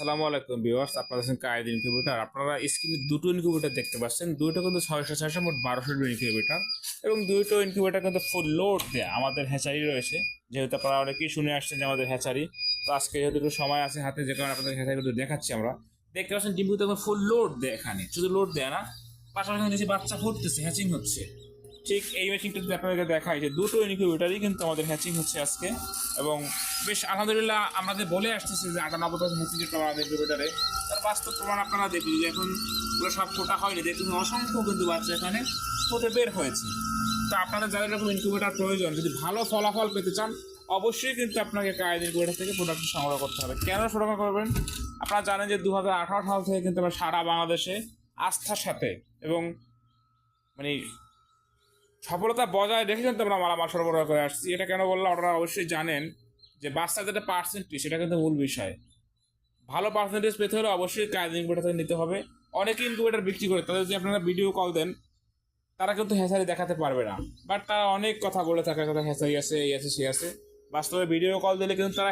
আসসালামু আলাইকুম ভিউয়ার্স, আপনারা আছেন কায়েদ ইনকিউবেটার। আপনারা স্ক্রিনে দুটো ইনকিউবেটার দেখতে পাচ্ছেন। দুটো কিন্তু ছয়শো ছয়শো, মোট বারোশো ইনকিউবেটার। এবং দুটো ইনকিউবেটার কিন্তু ফুল লোড দেয়া আমাদের হ্যাচারি রয়েছে। যেহেতু আপনারা অনেকেই শুনে আসছেন যে আমাদের হ্যাচারি। তো আজকে যেহেতু একটু সময় আছে হাতে, যে কারণে আপনাদের হ্যাচারিগুলো দেখাচ্ছি আমরা। দেখতে পাচ্ছেন ডিম কিন্তু ফুল লোড দেয় এখানে। শুধু লোড দেয় না, পাশাপাশি বাচ্চা ফুটতেছে হ্যাচিং হচ্ছে। ঠিক এই মেশিনটা যদি আপনাদেরকে দেখাই যে দুটো ইনকিউবেটারই কিন্তু আমাদের হ্যাচিং হচ্ছে আজকে। এবং বেশ আলহামদুলিল্লাহ আমাদের বলে আসতেছে যে আটানব্বই পার্সেন্ট হ্যাচিংয়ের প্রমাণ আমাদের ইনকিউবেটারে তার বাস্তব প্রমাণ আপনারা দেখুন যে এখন পুরো সব ফোটা হয়নি, দেখুন অসংখ্য কিন্তু বাচ্চা এখানে ফুটে বের হয়েছে। তো আপনাদের যাদের এরকম ইনকিউবেটার প্রয়োজন, যদি ভালো ফলাফল পেতে চান, অবশ্যই কিন্তু আপনাকে কায়েদ ইনকিউবেটার থেকে প্রোডাক্ট সংগ্রহ করতে হবে। কেন সংগ্রহ করবেন? আপনারা জানেন যে দু হাজার আঠারো সাল থেকে কিন্তু আমরা সারা বাংলাদেশে আস্থার সাথে এবং মানে সফলতা বজায় রেখেছেন কিন্তু আমরা মালামাল সরবরাহ করে আসছি। এটা কেন বললাম? আপনারা অবশ্যই জানেন যে বাচ্চার যেটা পার্সেন্টেজ সেটা কিন্তু মূল বিষয়। ভালো পার্সেন্টেজ পেতে হলে অবশ্যই কাজ ইনকিউবেটার থেকে নিতে হবে। অনেকে ইনকিউবেটার বিক্রি করে, তাদের যদি আপনারা ভিডিও কল দেন, তারা কিন্তু হ্যাসারি দেখাতে পারবে না। বাট তারা অনেক কথা বলে থাকে কথা হ্যাসারি আছে, এই আছে সে আছে। বাস্তবে ভিডিও কল দিলে কিন্তু তারা